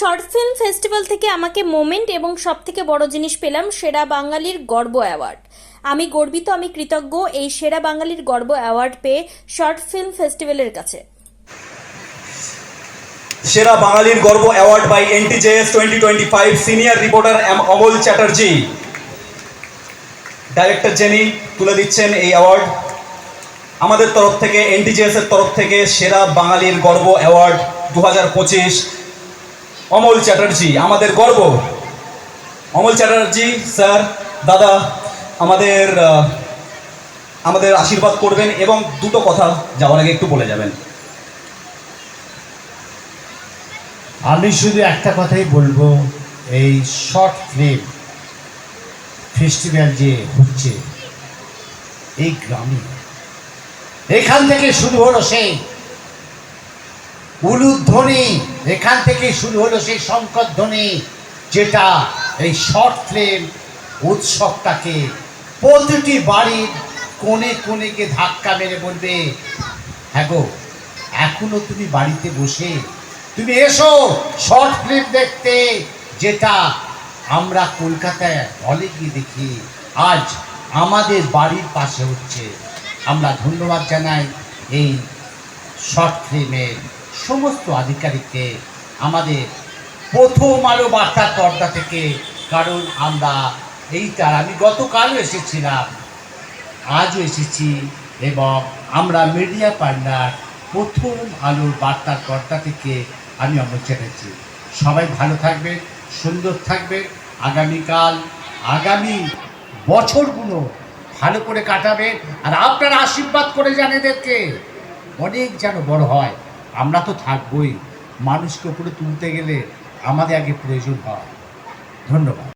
Short film festival থেকে আমাকে moment এবং সব থেকে বড় জিনিস পেলাম সেরা বাঙালির গর্ব অ্যাওয়ার্ড। আমি গর্বিত, আমি কৃতজ্ঞ এই সেরা বাঙালির গর্ব অ্যাওয়ার্ড পেয়ে শর্ট ফিল্ম ফেস্টিভ্যালের কাছে। সেরা বাঙালির গর্ব award by NTJS twenty twenty five senior reporter M Amal Chatterjee director Jenny তুলে দিচ্ছেন এই অ্যাওয়ার্ড। আমাদের তরফ থেকে এনটিজেএস এর তরফ থেকে সেরা বাঙালির গর্ব অ্যাওয়ার্ড দু হাজার পঁচিশ অমল চ্যাটার্জি, আমাদের গর্ব। অমল চ্যাটার্জি, স্যার, দাদা, আমাদের আমাদের আশীর্বাদ করবেন এবং দুটো কথা যাওয়ার আগে একটু বলে যাবেন। আমি শুধু একটা কথাই বলব, এই শর্ট ফিল্ম ফেস্টিভ্যাল যে হচ্ছে, এই গ্রামে, এখান থেকে শুরু হলো সেই। উলুধ্বনি এখান থেকে শুরু হলো সেই শঙ্করধ্বনি যেটা এই শর্ট ফিল্ম উৎসবটাকে প্রতিটি বাড়ির কোণে কোণেকে ধাক্কা মেরে বলবে হ্যাঁ গো, এখনও তুমি বাড়িতে বসে, তুমি এসো শর্ট ফিল্ম দেখতে, যেটা আমরা কলকাতায় হলে গিয়ে দেখি, আজ আমাদের বাড়ির পাশে হচ্ছে। আমরা ধন্যবাদ জানাই এই শর্ট ফিল্মের সমস্ত আধিকারিককে আমাদের প্রথম আলো বার্তার পর্দা থেকে, কারণ আমরা এইটার, আমি গতকালও এসেছিলাম, আজও এসেছি এবং আমরা মিডিয়া পার্টনার প্রথম আলোর বার্তার কর্তা থেকে আমি অমর চ্যাটার্জি। সবাই ভালো থাকবেন, সুন্দর থাকবেন, আগামীকাল, আগামী বছরগুলো ভালো করে কাটাবেন, আর আপনারা আশীর্বাদ করে যান এদেরকে অনেক যেন বড় হয়। আমরা তো থাকবই। মানুষকে উপরে তুলতে গেলে আমাদের আগে প্রয়োজন হয়। ধন্যবাদ।